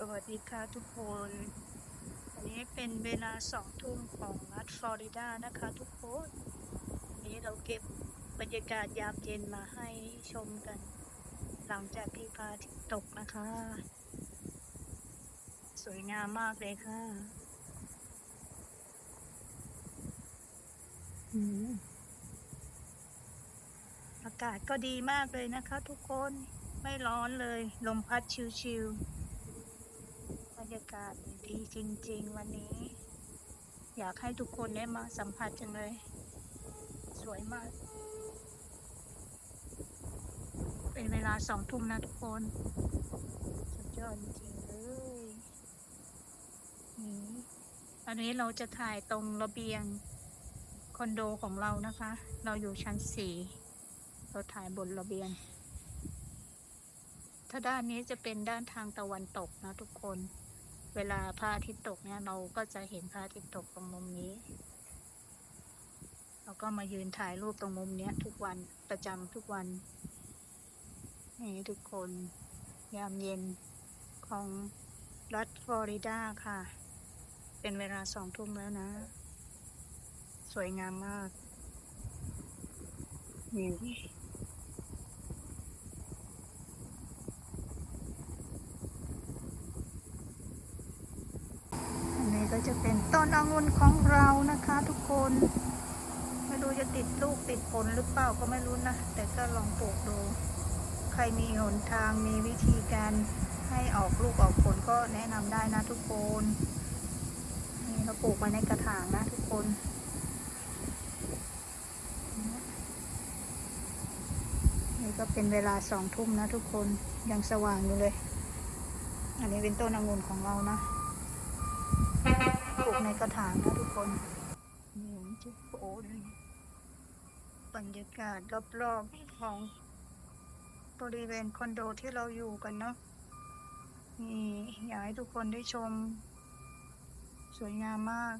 สวัสดีค่ะทุกคนวันนี้เป็นเวลาสองทุ่มของรัฐฟลอริดานะคะทุกคนวันนี้เราเก็บบรรยากาศยามเย็นมาให้ชมกัน หลังจากที่พระอาทิตย์ตกนะคะ สวยงามมากเลยค่ะอืมอากาศก็ดีมากเลยนะคะทุกคนไม่ร้อนเลย ลมพัดชิวๆากาศดีจริง ๆ วันนี้ อยากให้ทุกคนได้มาสัมผัสจังเลย สวยมาก เป็นเวลาสองทุ่มนะทุกคนสุดยอดจริงๆเลยนี่อันนี้เราจะถ่ายตรงระเบียงคอนโดของเรานะคะ เราอยู่ชั้นสี่เราถ่ายบนระเบียง ถ้าด้านนี้จะเป็นด้านทางตะวันตกนะทุกคน เวลาพระอาทิตย์ตกเนี่ยเราก็จะเห็นพระอาทิตย์ตกตรงมุมนี้ เราก็มายืนถ่ายรูปตรงมุมเนี้ย ทุกวันประจำทุกวันนี่ทุกคนยามเย็นของรัฐฟลอริดาค่ะ เป็นเวลาสองทุ่มแล้วนะ สวยงามมากนี่ อันนี้ก็ จะเป็นต้นองุ่นของเรานะคะทุกคน ไม่รู้จะติดลูกติดผลหรือเปล่าก็ไม่รู้นะ แต่ก็ลองปลูกดู ใครมีหนทางมีวิธีการให้ออกลูกออกผลก็แนะนำได้นะทุกคน นี่เราปลูกไว้ในกระถางนะทุกคนนี่ก็เป็นเวลาสองทุ่มนะทุกคนยังสว่างอยู่เลย อันนี้เป็นต้นองุ่นของเรานะ ในกระถางนะทุกคนนี่ทุกคนบรรยากาศรอบๆของบริเวณคอนโดที่เราอยู่กันเนาะนี่อยากให้ทุกคนได้ชม สวยงามมาก